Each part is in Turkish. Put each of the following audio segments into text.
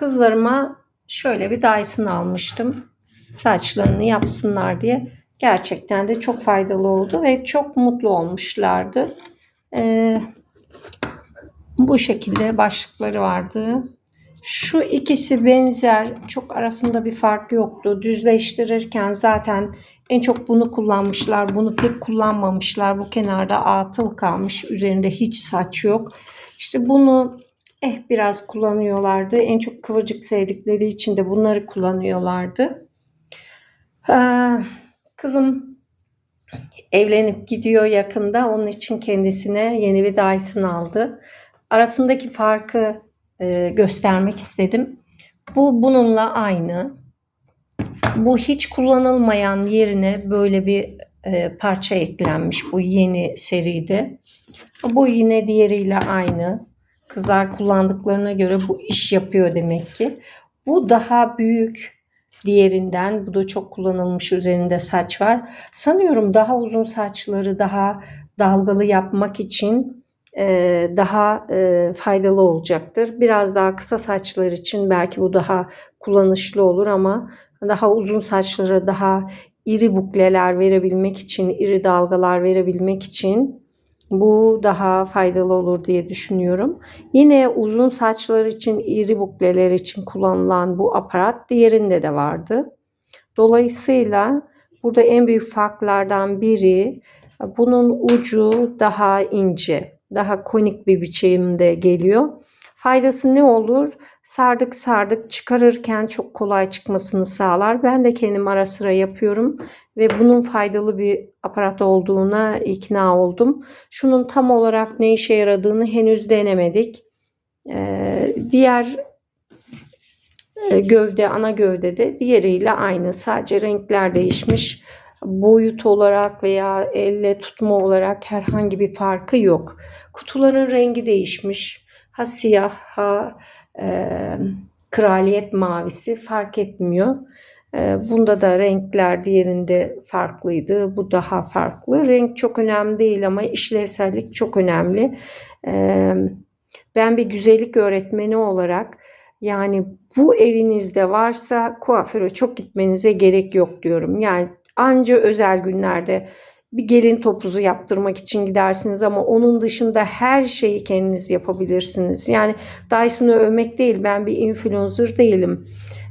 Kızlarıma şöyle bir Dyson almıştım. Saçlarını yapsınlar diye. Gerçekten de çok faydalı oldu ve çok mutlu olmuşlardı. Ee, bu şekilde başlıkları vardı. Şu ikisi benzer. Çok arasında bir fark yoktu. Düzleştirirken zaten en çok bunu kullanmışlar. Bunu pek kullanmamışlar. Bu kenarda atıl kalmış. Üzerinde hiç saç yok. İşte bunu eh biraz kullanıyorlardı. En çok kıvırcık sevdikleri için de bunları kullanıyorlardı. Kızım evlenip gidiyor yakında. Onun için kendisine yeni bir Dyson aldı. Arasındaki farkı e, göstermek istedim. Bu bununla aynı. Bu hiç kullanılmayan yerine böyle bir e, parça eklenmiş bu yeni seride. Bu yine diğeriyle aynı. Kızlar kullandıklarına göre bu iş yapıyor demek ki. Bu daha büyük diğerinden. Bu da çok kullanılmış üzerinde saç var. Sanıyorum daha uzun saçları daha dalgalı yapmak için e, daha e, faydalı olacaktır. Biraz daha kısa saçlar için belki bu daha kullanışlı olur ama daha uzun saçlara daha iri bukleler verebilmek için, iri dalgalar verebilmek için bu daha faydalı olur diye düşünüyorum. Yine uzun saçlar için, iri bukleler için kullanılan bu aparat diğerinde de vardı. Dolayısıyla burada en büyük farklardan biri bunun ucu daha ince, daha konik bir biçimde geliyor. Faydası ne olur? Sardık sardık çıkarırken çok kolay çıkmasını sağlar. Ben de kendim ara sıra yapıyorum ve bunun faydalı bir aparat olduğuna ikna oldum. Şunun tam olarak ne işe yaradığını henüz denemedik. Ee, diğer e, gövde, ana gövde de diğeriyle aynı. Sadece renkler değişmiş. Boyut olarak veya elle tutma olarak herhangi bir farkı yok. Kutuların rengi değişmiş. Ha siyah ha e, kraliyet mavisi fark etmiyor. E, bunda da renkler diğerinde farklıydı. Bu daha farklı. Renk çok önemli değil ama işlevsellik çok önemli. E, ben bir güzellik öğretmeni olarak yani bu evinizde varsa kuaföre çok gitmenize gerek yok diyorum. Yani anca özel günlerde bir gelin topuzu yaptırmak için gidersiniz ama onun dışında her şeyi kendiniz yapabilirsiniz. Yani Dyson'ı övmek değil ben bir influencer değilim.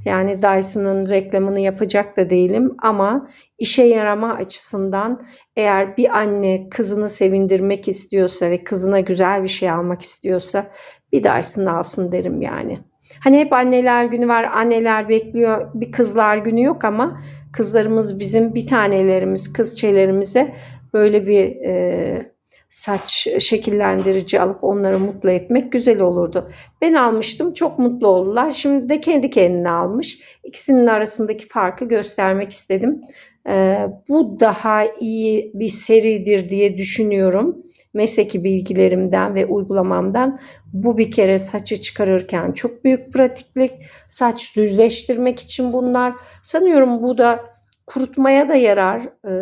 Yani Dyson'ın reklamını yapacak da değilim ama işe yarama açısından eğer bir anne kızını sevindirmek istiyorsa ve kızına güzel bir şey almak istiyorsa bir Dyson alsın derim yani. Hani hep anneler günü var, anneler bekliyor, bir kızlar günü yok ama kızlarımız bizim bir tanelerimiz, kızçelerimize böyle bir e, saç şekillendirici alıp onları mutlu etmek güzel olurdu. Ben almıştım, çok mutlu oldular. Şimdi de kendi kendine almış. İkisinin arasındaki farkı göstermek istedim. E, bu daha iyi bir seridir diye düşünüyorum mesleki bilgilerimden ve uygulamamdan bu bir kere saçı çıkarırken çok büyük pratiklik. Saç düzleştirmek için bunlar. Sanıyorum bu da kurutmaya da yarar. E,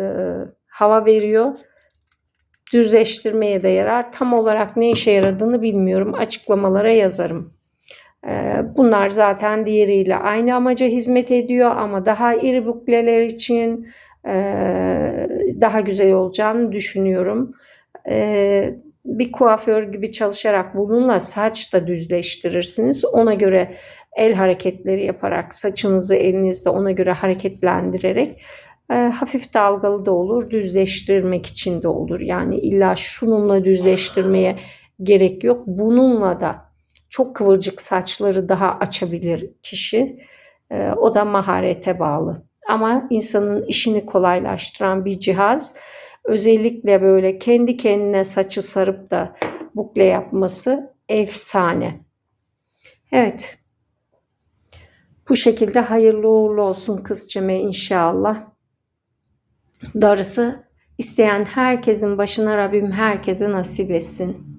hava veriyor. Düzleştirmeye de yarar. Tam olarak ne işe yaradığını bilmiyorum. Açıklamalara yazarım. E, bunlar zaten diğeriyle aynı amaca hizmet ediyor ama daha iri bukleler için e, daha güzel olacağını düşünüyorum bir kuaför gibi çalışarak bununla saç da düzleştirirsiniz. Ona göre el hareketleri yaparak saçınızı elinizde ona göre hareketlendirerek e, hafif dalgalı da olur, düzleştirmek için de olur. Yani illa şununla düzleştirmeye gerek yok. Bununla da çok kıvırcık saçları daha açabilir kişi. E, o da maharete bağlı. Ama insanın işini kolaylaştıran bir cihaz özellikle böyle kendi kendine saçı sarıp da bukle yapması efsane. Evet. Bu şekilde hayırlı uğurlu olsun kızceme inşallah. Darısı isteyen herkesin başına Rabbim herkese nasip etsin.